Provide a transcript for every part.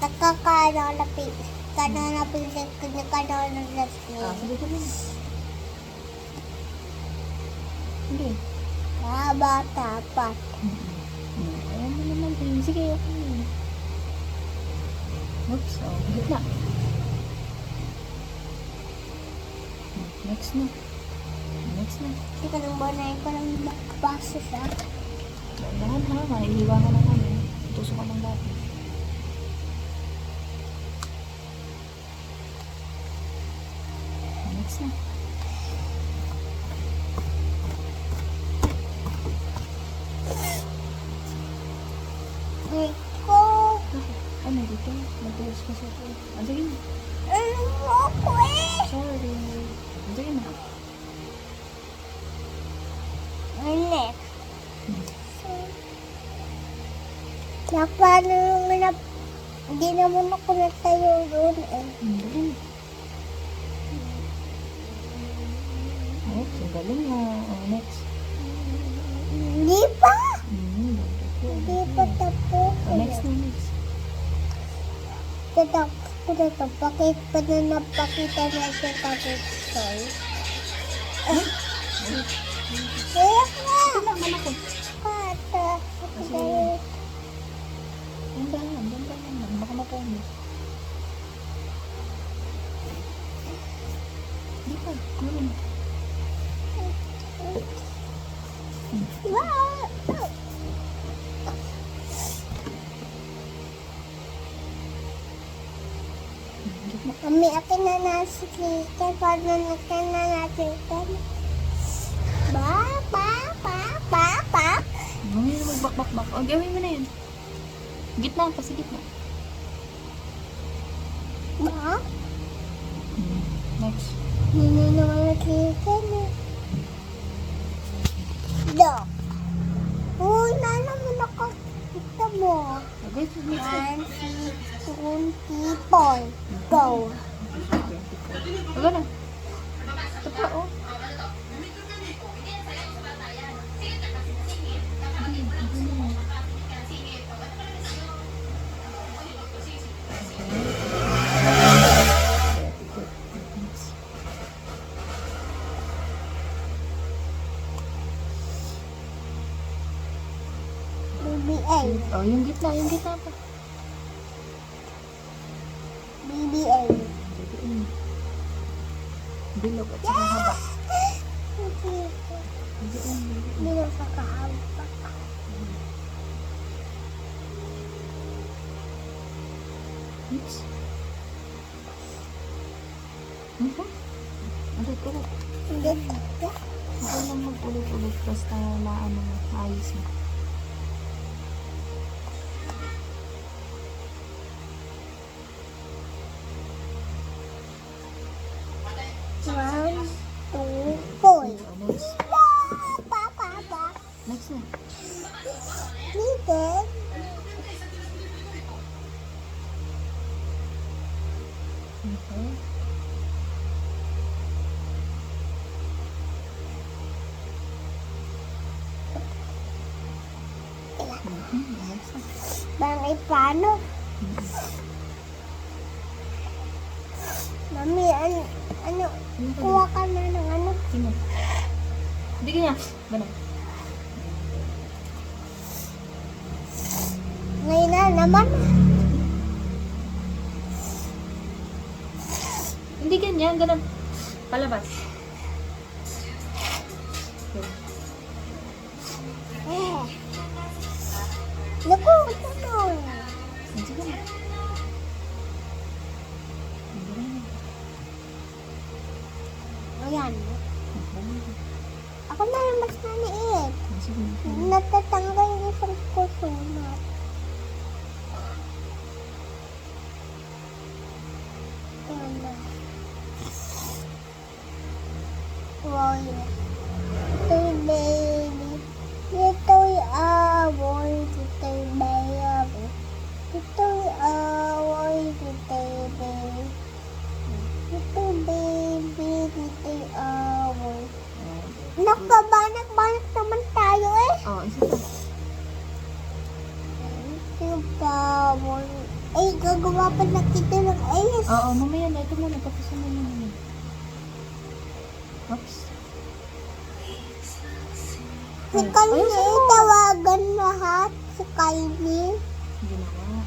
Nakakalalapit. Kanalapit ka na kanalapit. Ah, sige ka rin. Hindi. Taba, tapat. Hmm, Ayan mo naman din. Sige, okay na. Oops, oh, gitna. Next na. Next na. Hindi ka nang banay ko lang makabasa sa Dahan ha, maiiwa ka na kami. Tusok ka ng dati. Next na. Iko. Ano dito? Matulos ka sa ito. Ah, sige na. Mo ako eh? Sorry. Sige na. Ano? Kaya paano naman na... Hindi naman ako natayo doon eh. Sige na. Oh, so galing na. Oh, next. Hindi pa. Hmm, Hindi pa tapos. Oh, next na, next. Tatapos ko na ito. Bakit pa na napakita na siya tapos soy? Kaya nga. Ito lang, anak ko. Kata. Kasi- Ang dahan, ang dahan. Baka mapumis. Di pa, gawin. Kami akin na nasikikan. Paano na ka na nasikikan? Ba, ba, ba, ba, ba. Gawin mo magbakbakbak. O, gawin mo na yun. Gitna, pa sa gitna. Ba? Hmm. Next. Hindi naman nasikikan eh. Do. Una naman ako. Kita mo. One, two, twenty, four. Go. Wala na. Ito pa, oh. BBA. Oh, yung gitna, yung gitna pa. BBA. Bilog at saka haba. Hindi Bibiin, bibiin. hindi na kakahaba. Next. Mhm. Ulit-ulit. Hindi. Huwag lang mag-ulit-ulit basta na ano, maayos mo. Na. Bangay paano? Mami, ano, ano, kuha ka na ng ano. Sino? Hindi kanya. Ganun. Ngayon na naman. Hindi ganyan. Ganun. Palabas. Okay. Naku, na. Ayan. Ako na yung mas naniit. Natatanggal yung isang puso na. Ayan na. Wow, yeah. Gagawa pa na kita ng ayos. Oo, mamaya na. Ito muna. Tapos mo na naman. Oops. Si Kylie, tawagan lahat. Si Kylie. Ginawa.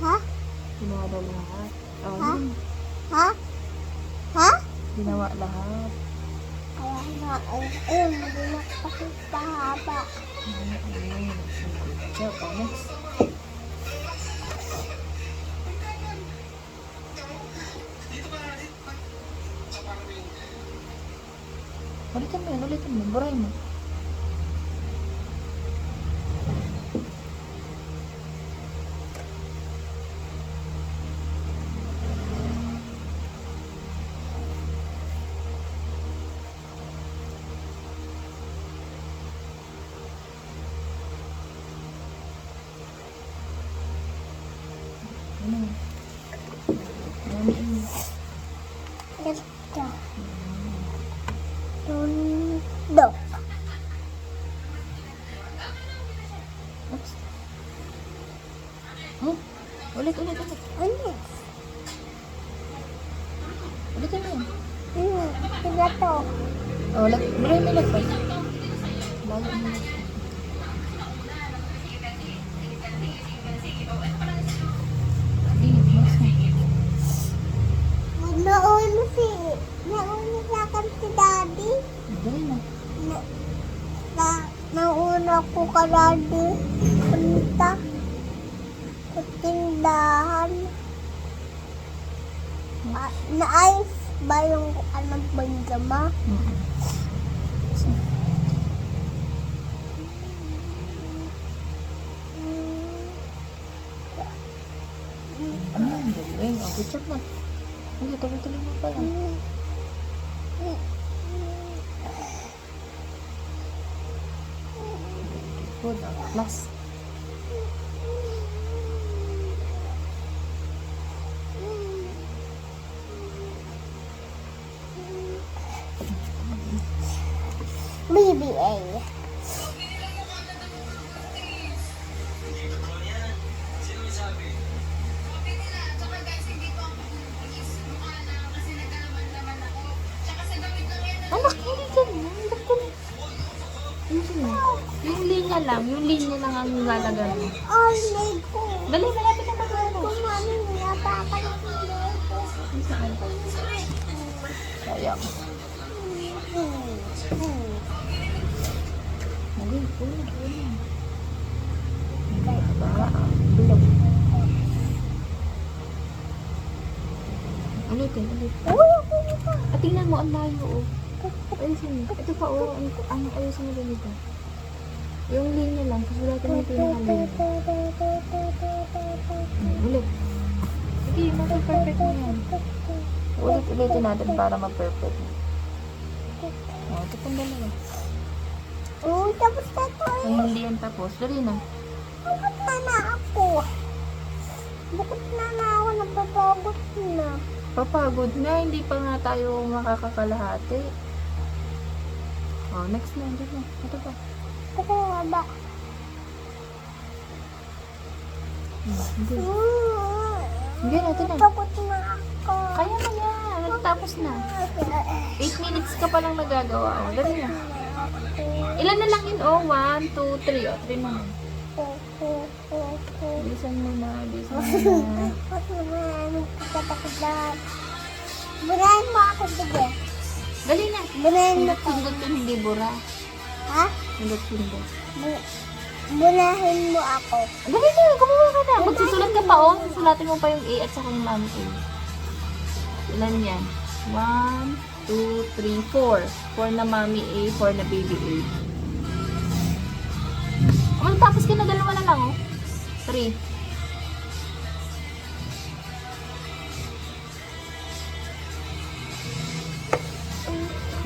Ha? Ginawa daw lahat. Oo, Ha? Ha? Ha? Ginawa lahat. Nga, ay, ayun, hindi na kasi pahaba. Ayun. Good job. Oh, next. Ulitin mo yan, ulitin mo. Buray mo. Ano? Mami, ano? Ito. Tundo. Oops. Oh, ulit, ulit, ulit. Ano? Ulitin mo yan. Hmm, sila to. Oh, lag, lagpas. Eh, next na. Nauna si, nauna sa akin si Daddy. Dali na. Na, na, nauna ko ka Daddy. Punta. Sa tindahan. Ah, naayos ba yung? Mm-mm. Ano yung? Oh, good job na. Hindi, tuloy-tuloy mo pa lang. Good. Oh, last. BBA. Anak, hindi ka na. Ba't ka na? Yung linya lang. Yung linya lang ang lalagay mo. Ay, may ko. Dali, malapit na mag-ano. Ano niya, baka na ko. Sayang. Ulitin, ulitin. At tingnan mo, ang layo, oh. Ayusin mo. Ito pa, oh. Ang, ang ayusin mo ganito. Yung linya lang, kasulatin mo pinakalinya. Hmm, Ulit. Sige, mag-perfect na yan. Ulit-ulitin natin para ma-perfect. Oh, ito pang dalawa. Uy, tapos na to. Ay, hindi yan tapos. Dali na. Bukod na na ako. Bukod na na ako. Napapagod na. Papagod na, hindi pa nga tayo makakakalahati. Oh, next na, dito na. Ito pa. Kasi nga ba? Hmm, Hindi. Hmm. Hindi na, ito na. Napagod na ako. Kaya mo yan. Natapos na. 8 minutes ka palang nagagawa. Oh, dali na. Ilan na lang yun? Oh, 1, 2, 3. Oh, 3 na. Bilisan mo na, bilisan mo na. Burahin mo ako, sige. Dali na. Burahin mo ko. Pindot yun, hindi bura. Ha? Pindot, pindot. Bu- Burahin mo ako. Dali na, gumawa ka na. Magsusulat ka pa, oh. Susulatin mo pa yung A at saka yung mami A. Ilan yan? 1, 2, 3, 4. 4 na mami A, 4 na baby A. Oh, tapos ka na, dalawa na lang, oh. 3.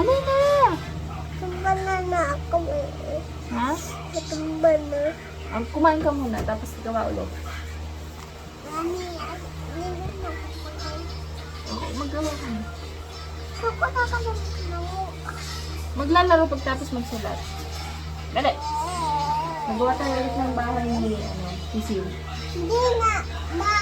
Dali na! Tumba na na ako eh. Ha? Tumba na. Um, kumain ka muna, tapos gawa ulit. Mami, Oo, magawa ka na. Na ka lang. Maglalaro pagtapos magsulat. Dali! Magawa tayo ulit ng bahay ni, ano, ni Siw. Hindi na, ma.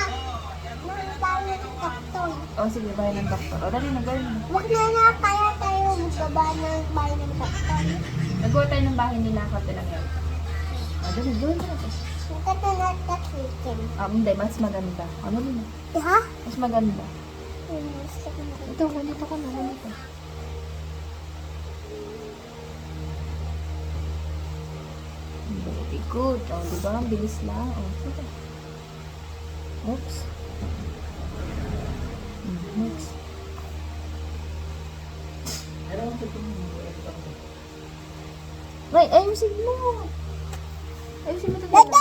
doktor. O, oh, sige, bahay ng doktor. O, dali na, gawin mo. Huwag na na kaya tayo magbaba ng bahay ng doktor. Nagawa tayo ng bahay nila, konti lang yan. O, dali, gawin na to. Magkatanat ka chicken. Ah, hindi, mas maganda. Ano din? Ha? Mas maganda. Ito, ganito ka na, ganito. Very good. O, di ba? Ang bilis lang. O, sige. Oops. Mm, Next. Wait, ayusin mo. Ayusin mo ito.